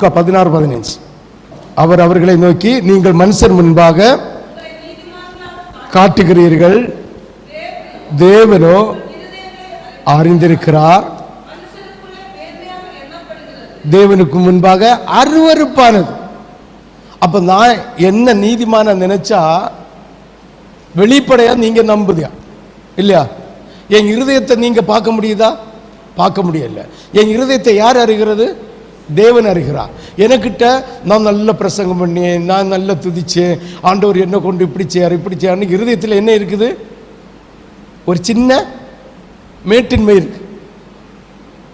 லூக்கா பதினாறு பதினைஞ்சு. அவர் அவர்களை நோக்கி நீங்கள் மனுஷர் முன்பாக காட்டுகிறீர்கள். தேவனோ அறிந்திருக்கிறார். தேவனுக்கு முன்பாக அருவருப்பானது. அப்ப நான் என்ன நீதிமான நினைச்சா வெளிப்படையா நீங்க நம்புதியா இல்லையா? என் இருதயத்தை நீங்க பார்க்க முடியுதா? பார்க்க முடியல. என் இருதயத்தை யார் அறிகிறது? தேவன் அறிகிறார். எனக்கிட்ட நான் நல்ல பிரசங்கம் பண்ணேன் நான் நல்ல துதிச்சேன் ஆண்டவர் என்ன கொண்டு இப்படி செய்யார் இப்படி செய்யார்னு இருதயத்தில் என்ன இருக்குது? ஒரு சின்ன மேட்டின்மை இருக்கு.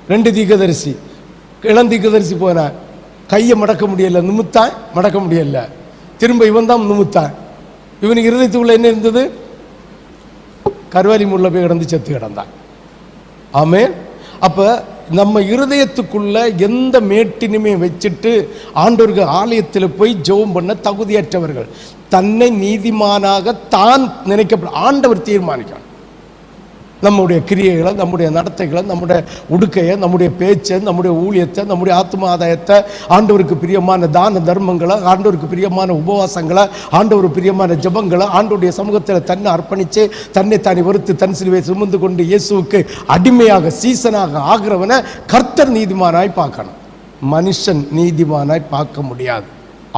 ரெண்டு தீக்கதரிசி இளம் போனேன் கையை மடக்க முடியல நிமித்தான் மடக்க முடியல. திரும்ப இவன் தான் நிமித்தான் இவனுக்கு இருதயத்துக்குள்ள என்ன இருந்தது? கருவாலி முள்ள போய் கிடந்து செத்து கிடந்தான். ஆமே அப்ப நம்ம இருதயத்துக்குள்ள எந்த மேட்டினுமே வச்சுட்டு ஆண்டோர்கள் ஆலயத்தில் போய் ஜெபம் பண்ண தகுதியற்றவர்கள். தன்னை நீதிமானாக தான் நினைக்கப்படும். ஆண்டவர் தீர்மானிக்கிறார் நம்முடைய கிரியைகளை நம்முடைய நடத்தைகளை நம்முடைய உடுக்கையை நம்முடைய பேச்சை நம்முடைய ஊழியத்தை நம்முடைய ஆத்ம ஆதாயத்தை ஆண்டவருக்கு பிரியமான தான தர்மங்களை ஆண்டவருக்கு பிரியமான உபவாசங்களை ஆண்டவருக்கு பிரியமான ஜெபங்களை ஆண்டவருடைய சமூகத்தில் தன்னை அர்ப்பணித்து தன்னை தானே வெறுத்து தன் சிலுவை சுமந்து கொண்டு இயேசுவுக்கு அடிமையாக சீசனாக ஆகிறவனை கர்த்தர் நீதிமானாய் பார்க்கணும். மனுஷன் நீதிமானாய் பார்க்க முடியாது.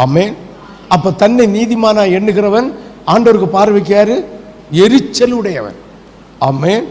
ஆமேன். அப்போ தன்னை நீதிமானாய் எண்ணுகிறவன் ஆண்டவருக்கு பார்வைக்கு யார்? எரிச்சல் உடையவன் ஆமென்